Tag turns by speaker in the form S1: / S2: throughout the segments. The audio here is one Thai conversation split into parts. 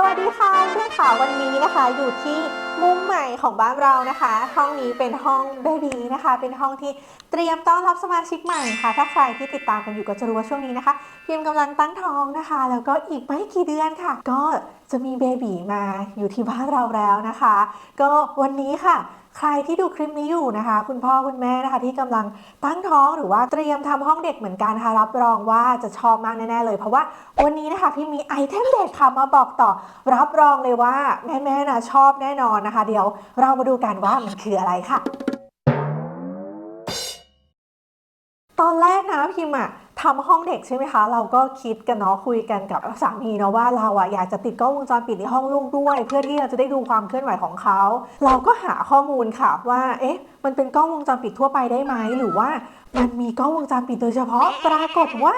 S1: สวัสดีค่ะเพื่อนค่ะวันนี้นะคะอยู่ที่มุ้งใหม่ของบ้านเรานะคะ ห้องนี้เป็นห้องเบบีนะคะ เป็นห้องที่เตรียมต้อนรับสมาชิกใหม่ค่ะ ถ้าใครที่ติดตามกันอยู่ก็จะรู้ว่าช่วงนี้นะคะพิมพ์กำลังตั้งท้องนะคะ แล้วก็อีกไม่กี่เดือนค่ะ ก็จะมีเบบีมาอยู่ที่บ้านเราแล้วนะคะ ก็วันนี้ค่ะ ใครที่ดูคลิปนี้อยู่นะคะ คุณพ่อคุณแม่นะคะ ที่กำลังตั้งท้องหรือว่าเตรียมทำห้องเด็กเหมือนกันค่ะรับรองว่าจะชอบมากแน่ๆเลย เพราะว่าวันนี้นะคะพี่มีไอเทมเด็ดค่ะมาบอกต่อ รับรองเลยว่าแม่ๆนะชอบแน่นอนนะคะ เดี๋ยวเรามาดูกันว่ามันคืออะไรค่ะ ตอนแรกนะพิมอะ ทำห้องเด็กใช่ไหมคะ เราก็คิดกันเนาะคุยกันกับสามีเนาะว่าเราอะอยากจะติดกล้องวงจรปิดในห้องลูกด้วย เพื่อที่เราจะได้ดูความเคลื่อนไหวของเขา เราก็หาข้อมูลค่ะว่าเอ๊ะมันเป็นกล้องวงจรปิดทั่วไปได้ไหมหรือว่ามันมีกล้องวงจรปิดโดยเฉพาะปรากฏว่า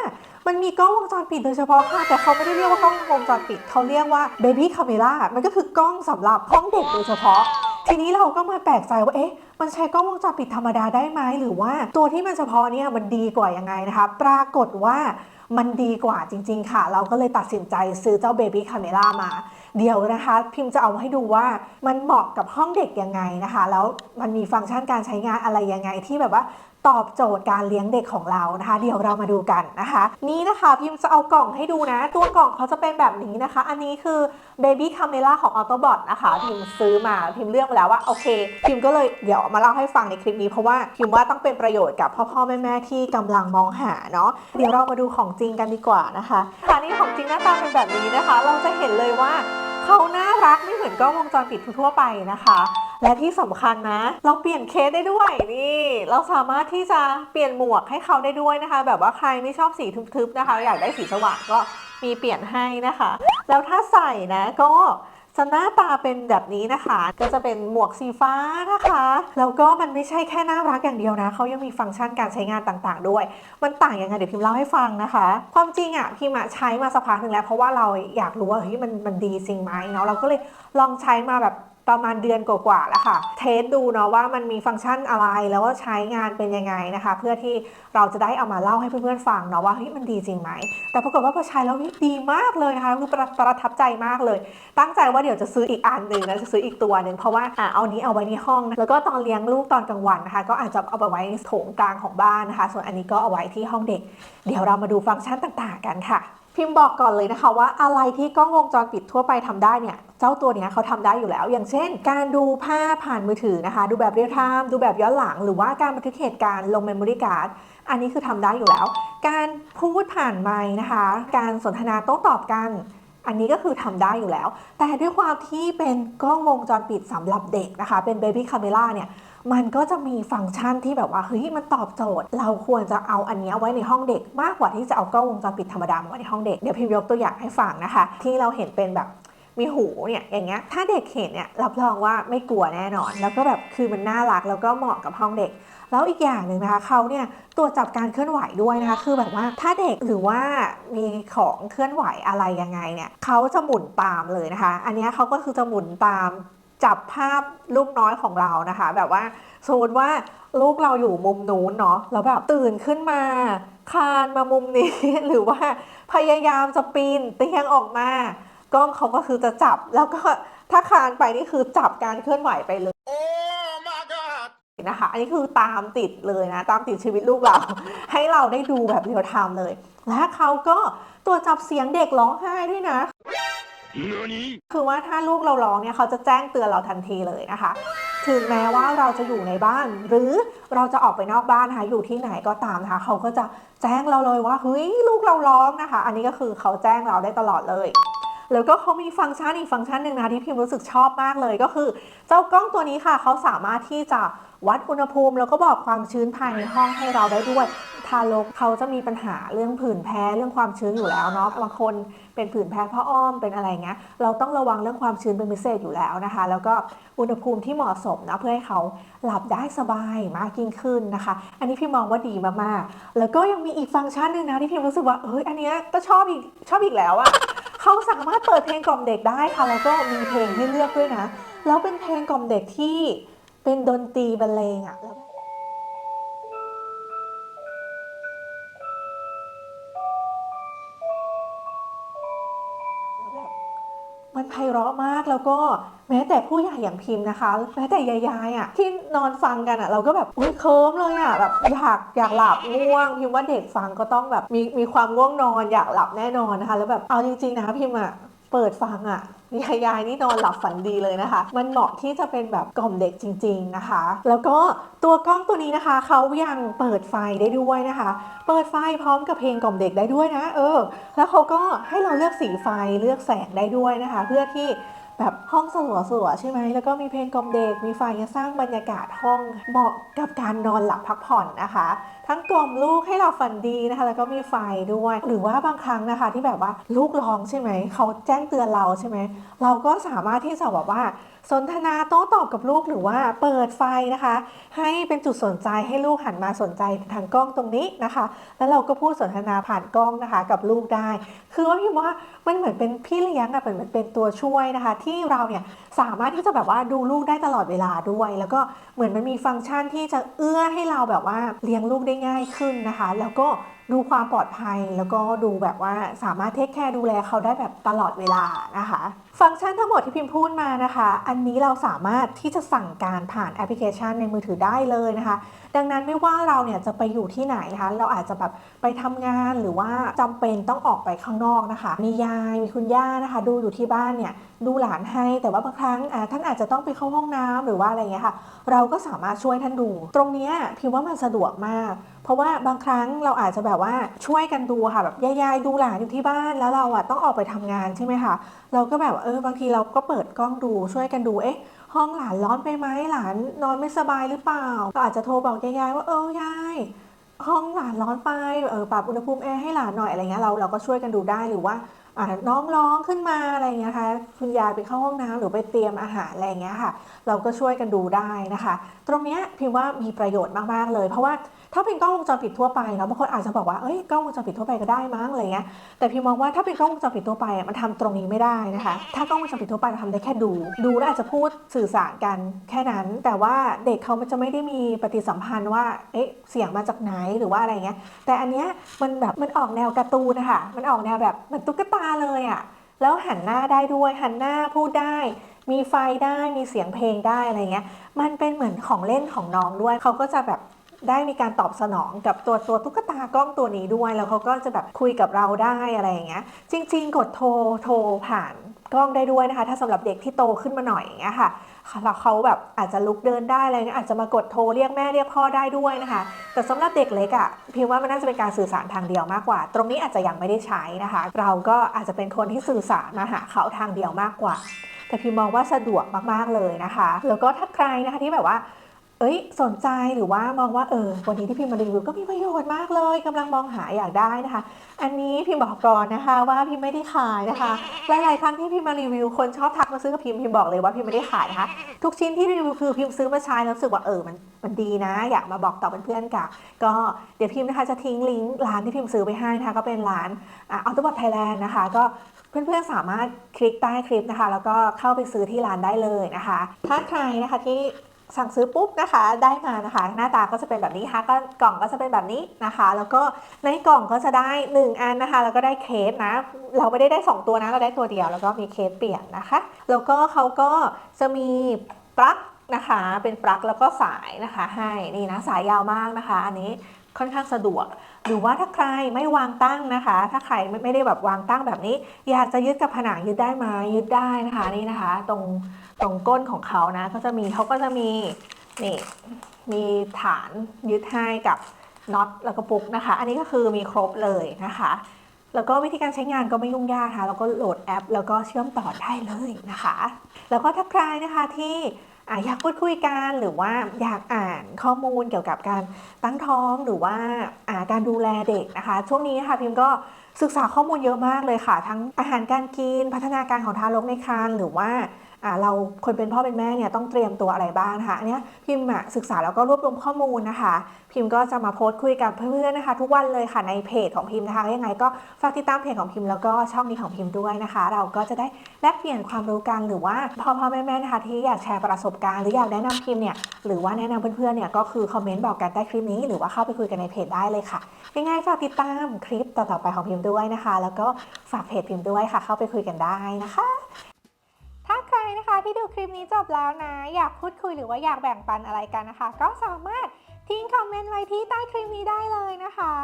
S1: มันมีกล้องวงจรปิดโดยเฉพาะค่ะ แต่เขาไม่ได้เรียกว่ากล้องวงจรปิดเขาเรียกว่า baby camera มันก็คือกล้องสำหรับห้องเด็กโดยเฉพาะ ทีนี้เราก็มาแปลกใจว่าเอ๊ะ มันใช้กล้องวงจรปิดธรรมดาได้ไหมหรือว่าตัวที่มันเฉพาะเนี่ยมันดีกว่ายังไงนะคะ ปรากฏว่ามันดีกว่าจริง ๆ ค่ะ เราก็เลยตัดสินใจซื้อเจ้า Baby Camera มา เดี๋ยวนะคะ พิมพ์จะเอามาให้ดูว่ามันเหมาะกับห้องเด็กยังไงนะคะ แล้วมันมีฟังก์ชันการใช้งานอะไรยังไงที่แบบว่า ตอบโจทย์การเลี้ยงเด็กของเรานะคะ เดี๋ยวเรามาดูกันนะคะ นี่นะคะพิมพ์จะเอากล่องให้ดูนะ ตัวกล่องเขาจะเป็นแบบนี้นะคะ อันนี้คือ Baby Camera ของ Autobot นะคะ พิมพ์ซื้อมาพิมพ์เลือกมาแล้วว่าโอเค พิมพ์ก็เลยเดี๋ยวมาเล่าให้ฟังในคลิปนี้เพราะว่าพิมพ์ว่าต้องเป็นประโยชน์กับพ่อพ่อแม่แม่ที่กำลังมองหาเนาะเดี๋ยวเรามาดูของจริงกันดีกว่านะคะค่ะนี่ของจริงหน้าตาเป็นแบบนี้นะคะ เราจะเห็นเลยว่าเขาน่ารักไม่เหมือนกล้องวงจรปิดทั่วไปนะคะ และที่สำคัญนะ เราเปลี่ยนเคสได้ด้วยนี่ เราสามารถที่จะเปลี่ยนหมวกให้เขาได้ด้วยนะคะ แบบว่าใครไม่ชอบสีทึบๆนะคะ อยากได้สีสว่างก็มีเปลี่ยนให้นะคะ แล้วถ้าใส่นะก็จะหน้าตาเป็นแบบนี้นะคะ ก็จะเป็นหมวกสีฟ้านะคะ แล้วก็มันไม่ใช่แค่น่ารักอย่างเดียวนะ เขายังมีฟังก์ชันการใช้งานต่างๆ ด้วย มันต่างยังไงเดี๋ยวพิมพ์เล่าให้ฟังนะคะ ความจริงอะพิมพ์ใช้มาสักพักหนึ่งแล้ว เพราะว่าเราอยากรู้ว่าเฮ้ยมันมันดีจริงไหมเนาะเราก็เลยลองใช้มาแบบ ประมาณเดือนกว่าๆแล้วค่ะ เทสดูเนาะว่ามันมีฟังก์ชันอะไรแล้วว่าใช้งานเป็นยังไงนะคะ เพื่อที่เราจะได้เอามาเล่าให้เพื่อนๆฟังเนาะว่าเฮ้ยมันดีจริงไหม แต่ปรากฏว่าพอใช้แล้วดีมากเลยนะคะคือประประทับใจมากเลย ตั้งใจว่าเดี๋ยวจะซื้ออีกอันหนึ่งนะจะซื้ออีกตัวหนึ่งเพราะว่าอะเอานี้เอาไว้ในห้อง แล้วก็ตอนเลี้ยงลูกตอนกลางวันนะคะ ก็อาจจะเอาไปไว้ในโถงกลางของบ้านนะคะ ส่วนอันนี้ก็เอาไว้ที่ห้องเด็ก เดี๋ยวเรามาดูฟังก์ชันต่าง ๆ กันค่ะ พิมพ์บอกก่อนเลยนะคะว่าอะไรที่กล้องวงจรปิดทั่วไปทำได้เนี่ยเจ้าตัวเนี้ยเขาทำได้อยู่แล้ว อย่างเช่น การดูภาพผ่านมือถือนะคะ ดูแบบเรียลไทม์ดูแบบย้อนหลัง หรือว่าการบันทึกเหตุการณ์ลงเมมโมรี่การ์ดอันนี้คือทำได้อยู่แล้ว การพูดผ่านไมค์นะคะ การสนทนาโต้ตอบกัน อันนี้ก็คือทำได้อยู่แล้ว แต่ด้วยความที่เป็นกล้องวงจรปิดสำหรับเด็กนะคะ เป็น Baby Camera เนี่ย มันก็จะมีฟังก์ชันที่แบบว่าเฮ้ยมันตอบโจทย์ เราควรจะเอาอันนี้ไว้ในห้องเด็ก มากกว่าที่จะเอากล้องวงจรปิดธรรมดามาไว้ในห้องเด็กเดี๋ยวพิมพ์ยกตัวอย่างให้ฟังนะคะ ที่เราเห็นเป็นแบบมีหูเนี่ยอย่างเงี้ยถ้าเด็กเห็นเนี่ยรับรองว่าไม่กลัวแน่นอน แล้วก็แบบคือมันน่ารักแล้วก็เหมาะกับห้องเด็ก แล้วอีกอย่างหนึ่งนะคะเขาเนี่ยตรวจจับการเคลื่อนไหวด้วยนะคะ คือแบบว่าถ้าเด็กหรือว่ามีของเคลื่อนไหวอะไรยังไงเนี่ยเขาจะหมุนตามเลยนะคะ อันนี้เขาก็คือจะหมุนตาม จับภาพลูกน้อยของเรานะคะ แบบว่าสมมติว่าลูกเราอยู่มุมนู้นเนาะแล้วแบบตื่นขึ้นมา คานมามุมนี้ หรือว่าพยายามจะปีนเตียงออกมากล้องเขาก็คือจะจับแล้วก็ถ้าคานไปนี่คือจับการเคลื่อนไหวไปเลย
S2: Oh my god!
S1: นะคะ อันนี้คือตามติดเลยนะ ตามติดชีวิตลูกเรา ให้เราได้ดูแบบเรียลไทม์เลย และเขาก็ตรวจจับเสียงเด็กร้องไห้ด้วยนะ คือว่าถ้าลูกเราร้องเนี่ยเขาจะแจ้งเตือนเราทันทีเลยนะคะ ถึงแม้ว่าเราจะอยู่ในบ้าน หรือเราจะออกไปนอกบ้านนะคะอยู่ที่ไหนก็ตามนะคะเขาก็จะแจ้งเราเลยว่าเฮ้ยลูกเราร้องนะคะ อันนี้ก็คือเขาแจ้งเราได้ตลอดเลยแล้วก็เขามีฟังก์ชันอีกฟังก์ชันหนึ่งนะที่พิมรู้สึกชอบมากเลยก็คือ เจ้ากล้องตัวนี้ค่ะ เขาสามารถที่จะวัดอุณหภูมิ แล้วก็บอกความชื้นภายในห้องให้เราได้ด้วย ทารกเขาจะมีปัญหาเรื่องผื่นแพ้เรื่องความชื้นอยู่แล้วเนาะบางคนเป็นผื่นแพ้ผ้าอ้อมเป็นอะไรเงี้ยเราต้องระวังเรื่องความชื้นเป็นพิเศษอยู่แล้วนะคะ แล้วก็อุณหภูมิที่เหมาะสมนะเพื่อให้เขาหลับได้สบายมากยิ่งขึ้นนะคะ อันนี้พี่มองว่าดีมากๆแล้วก็ยังมีอีกฟังก์ชันหนึ่งนะที่พี่รู้สึกว่าเอ้ยอันเนี้ยก็ชอบอีกชอบอีกแล้วอะเขาสามารถเปิดเพลงกล่อมเด็กได้ค่ะแล้วก็มีเพลงให้เลือกด้วยนะแล้วเป็นเพลงกล่อมเด็กที่เป็นดนตรีบรรเลงอะ ไพเราะมากแล้วก็แม้แต่ผู้ใหญ่อย่างพิมพ์นะคะ แม้แต่ยายๆอะที่นอนฟังกันอะเราก็แบบอุ้ยเคิมเลยอะแบบอยากอยากหลับง่วงพิมพ์ว่าเด็กฟังก็ต้องแบบมีมีความง่วงนอนอยากหลับแน่นอนนะคะ แล้วแบบเอาจริงๆนะพิมพ์อะเปิดฟังอะ ยายายนี่นอนหลับฝันดีเลยนะคะ มันเหมาะที่จะเป็นแบบกล่อมเด็กจริง ๆนะคะ แล้วก็ตัวกล้องตัวนี้นะคะเขายังเปิดไฟได้ด้วยนะคะ เปิดไฟพร้อมกับเพลงกล่อมเด็กได้ด้วยนะ เออ แล้วเขาก็ให้เราเลือกสีไฟเลือกแสงได้ด้วยนะคะ เพื่อที่ แบบห้องสลัวยๆใช่ไหมแล้วก็มีเพลงกล่อมเด็กมีไฟสร้างบรรยากาศห้องเหมาะกับการนอนหลับพักผ่อนนะคะ ทั้งกล่อมลูกให้หลับฝันดีนะคะ แล้วก็มีไฟด้วย หรือว่าบางครั้งนะคะที่แบบว่าลูกร้องใช่ไหมเขาแจ้งเตือนเราใช่ไหมเราก็สามารถที่จะแบบว่าสนทนาโต้ตอบกับลูกหรือว่าเปิดไฟนะคะ ให้เป็นจุดสนใจให้ลูกหันมาสนใจทางกล้องตรงนี้นะคะ แล้วเราก็พูดสนทนาผ่านกล้องนะคะ กับลูกได้ คือว่าพี่ว่ามันเหมือนเป็นพี่เลี้ยงอะเหมือนเป็นตัวช่วยนะคะ ที่เราเนี่ยสามารถที่จะแบบว่าดูลูกได้ตลอดเวลาด้วย แล้วก็เหมือนมันมีฟังก์ชันที่จะเอื้อให้เราแบบว่าเลี้ยงลูกได้ง่ายขึ้นนะคะ แล้วก็ ดูความปลอดภัยแล้วก็ดูแบบว่าสามารถเทคแคร์ดูแลเขาได้แบบตลอดเวลานะคะ ฟังก์ชันทั้งหมดที่พิมพ์พูดมานะคะ อันนี้เราสามารถที่จะสั่งการผ่านแอปพลิเคชันในมือถือได้เลยนะคะ ดังนั้นไม่ว่าเราเนี่ยจะไปอยู่ที่ไหนนะคะ เราอาจจะแบบไปทำงานหรือว่าจำเป็นต้องออกไปข้างนอกนะคะ มียายมีคุณย่านะคะ ดูอยู่ที่บ้านเนี่ยดูหลานให้แต่ว่าบางครั้งอ่าท่านอาจจะต้องไปเข้าห้องน้ำหรือว่าอะไรเงี้ยค่ะ เราก็สามารถช่วยท่านดู ตรงนี้พิมพ์ว่ามันสะดวกมากเพราะว่าบางครั้งเราอาจจะแบบว่าช่วยกันดูค่ะแบบยายๆดูหลานอยู่ที่บ้านแล้วเราอะต้องออกไปทำงานใช่ไหมคะเราก็แบบเออบางทีเราก็เปิดกล้องดูช่วยกันดูเอ๊ะห้องหลานร้อนไปไหมหลานนอนไม่สบายหรือเปล่าก็อาจจะโทรบอกยายๆว่าเออยายห้องหลานร้อนไปเออปรับอุณหภูมิแอร์ให้หลานหน่อยอะไรเงี้ยเราเราก็ช่วยกันดูได้หรือว่า น้องร้องขึ้นมาอะไรเงี้ยค่ะคุณยายไปเข้าห้องน้ำหรือไปเตรียมอาหารอะไรเงี้ยค่ะ เราก็ช่วยกันดูได้นะคะ ตรงเนี้ยพิมว่ามีประโยชน์มากๆเลย เพราะว่าถ้าเป็นกล้องวงจรปิดทั่วไปเนาะบางคนอาจจะบอกว่าเอ้ยกล้องวงจรปิดทั่วไปก็ได้มั้งอะไรเงี้ยแต่พิมมองว่าถ้าเป็นกล้องวงจรปิดทั่วไปอะมันทำตรงนี้ไม่ได้นะคะ ถ้ากล้องวงจรปิดทั่วไปเราทำได้แค่ดู ดูแล้วอาจจะพูดสื่อสารกันแค่นั้น แต่ว่าเด็กเขาจะไม่ได้มีปฏิสัมพันธ์ว่าเอ๊ะเสียงมาจากไหนหรือว่าอะไรเงี้ยแต่อันเนี้ยมันแบบมันออกแนวการ์ตูนนะคะมันออกแนวแบบเหมันตุ๊กตาเลยอะแล้วหันหน้าได้ด้วยหันหน้าพูดได้ มีไฟได้มีเสียงเพลงได้อะไรเงี้ยมันเป็นเหมือนของเล่นของน้องด้วยเขาก็จะแบบได้มีการตอบสนองกับตัวตัวตุ๊กตากล้องตัวนี้ด้วย แล้วเขาก็จะแบบคุยกับเราได้อะไรอย่างเงี้ย จริง ๆ กดโทรโทรผ่านกล้องได้ด้วยนะคะ ถ้าสำหรับเด็กที่โตขึ้นมาหน่อยอย่างเงี้ยค่ะ แล้วเขาแบบอาจจะลุกเดินได้อะไรเงี้ยอาจจะมากดโทรเรียกแม่เรียกพ่อได้ด้วยนะคะ แต่สำหรับเด็กเล็กอะ่ะพิมว่ามันน่าจะเป็นการสื่อสารทางเดียวมากกว่า ตรงนี้อาจจะยังไม่ได้ใช้นะคะ เราก็อาจจะเป็นคนที่สื่อสารมาหาเขาทางเดียวมากกว่า แต่พิมมองว่าสะดวกมากๆเลยนะคะ แล้วก็ถ้าใครนะคะที่แบบว่า เอ้ยสนใจหรือว่ามองว่าเออวันนี้ที่พิมพ์มารีวิวก็มีประโยชน์มากเลยกำลังมองหาอยากได้นะคะ อันนี้พิมพ์บอกก่อนนะคะว่าพิมพ์ไม่ได้ขายนะคะ หลายๆครั้งที่พิมพ์มารีวิวคนชอบทักมาซื้อกับพิมพ์พิมพ์บอกเลยว่าพิมพ์ไม่ได้ขายนะคะ ทุกชิ้นที่รีวิวคือพิมพ์ซื้อมาใช้แล้วรู้สึกว่าเออมันมันดีนะ อยากมาบอกต่อเพื่อนๆกับก็เดี๋ยวพิมพ์นะคะจะทิ้งลิงก์ร้านที่พิมพ์ซื้อไปให้นะคะก็เป็นร้านออโตบอทไทยแลนด์นะคะก็เพื่อนๆสามารถคลิกใต้คลิปนะคะ แล้วก็เข้าไปซื้อที่ร้านได้เลยนะคะ ถ้าใครนะคะที่ สั่งซื้อปุ๊บนะคะได้มานะคะ หน้าตาก็จะเป็นแบบนี้ค่ะก็กล่องก็จะเป็นแบบนี้นะคะ แล้วก็ในกล่องก็จะได้ 1 อันนะคะ แล้วก็ได้เคสนะ เราไม่ได้ได้ 2 ตัวนะเราได้ตัวเดียว แล้วก็มีเคสเปลี่ยนนะคะ แล้วก็เขาก็จะมีปลั๊กนะคะ เป็นปลั๊กแล้วก็สายนะคะ ให้นี่นะสายยาวมากนะคะ อันนี้ ค่อนข้างสะดวก หรือว่าถ้าใครไม่วางตั้งนะคะ ถ้าใครไม่ไม่ได้แบบวางตั้งแบบนี้ อยากจะยึดกับผนังยึดได้ไหมยึดได้นะคะนี่นะคะ ตรงตรงก้นของเขานะก็จะมีเขาก็จะมีนี่มีฐานยึดให้กับน็อตแล้วก็ปุกนะคะ อันนี้ก็คือมีครบเลยนะคะ แล้วก็วิธีการใช้งานก็ไม่ยุ่งยากค่ะแล้วก็โหลดแอป แล้วก็เชื่อมต่อได้เลยนะคะ แล้วก็ถ้าใครนะคะที่ ออยากพูดคุยกันหรือว่าอยากอ่านข้อมูลเกี่ยวกับการตั้งท้องหรือว่าการดูแลเด็กนะคะ ช่วงนี้ค่ะพิมพ์ก็ศึกษาข้อมูลเยอะมากเลยค่ะ ทั้งอาหารการกิน พัฒนาการของทารกในครรภ์หรือว่า เราคนเป็นพ่อเป็นแม่เนี่ยต้องเตรียมตัวอะไรบ้างนะคะอันนี้พิมพ์ศึกษาแล้วก็รวบรวมข้อมูลนะคะ พิมพ์ก็จะมาโพสต์คุยกับเพื่อนๆนะคะ ทุกวันเลยค่ะในเพจของพิมพ์นะคะยังไงก็ฝากติดตามเพจของพิมพ์แล้วก็ช่องนี้ของพิมพ์ด้วยนะคะ เราก็จะได้แลกเปลี่ยนความรู้กันหรือว่าพ่อพ่อแม่แม่นะคะที่อยากแชร์ประสบการณ์หรืออยากแนะนำพิมพ์เนี่ยหรือว่าแนะนำเพื่อนๆเนี่ยก็คือคอมเมนต์บอกกันใต้คลิปนี้หรือว่าเข้าไปคุยกันในเพจได้เลยค่ะยังไงฝากติดตามคลิปต่อๆไปของพิมพ์ด้วยนะคะ แล้วก็ฝากเพจพิมพ์ด้วยค่ะ เข้าไปคุยกันได้นะคะ ถ้าใครนะคะที่ดูคลิปนี้จบแล้วนะ อยากพูดคุยหรือว่าอยากแบ่งปันอะไรกันนะคะ ก็สามารถทิ้งคอมเมนต์ไว้ที่ใต้คลิปนี้ได้เลยนะคะ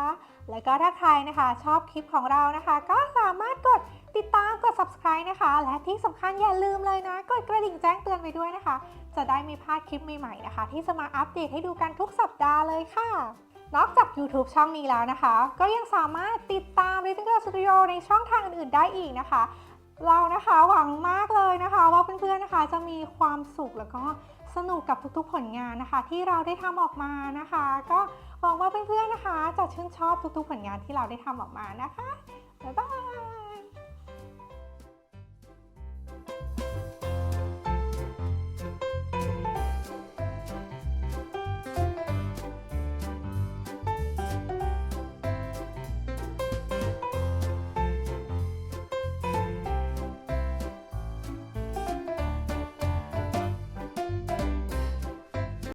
S1: แล้วก็ถ้าใครนะคะชอบคลิปของเรานะคะ ก็สามารถกดติดตามกด subscribe นะคะ และที่สำคัญอย่าลืมเลยนะ กดกระดิ่งแจ้งเตือนไปด้วยนะคะ จะได้ไม่พลาดคลิปใหม่ๆนะคะ ที่จะมาอัปเดตให้ดูกันทุกสัปดาห์เลยค่ะ นอกจาก YouTube ช่องนี้แล้วนะคะ ก็ยังสามารถติดตาม r i t t l e Girl Studio ในช่องทางอื่นๆได้อีกนะคะ เรานะคะหวังมากเลยนะคะ ว่าเพื่อนๆนะคะจะมีความสุขแล้วก็สนุกกับทุกๆผลงานนะคะ ที่เราได้ทำออกมานะคะ ก็หวังว่าเพื่อนๆนะคะ จะชื่นชอบทุกๆผลงานที่เราได้ทำออกมานะคะบ๊ายบาย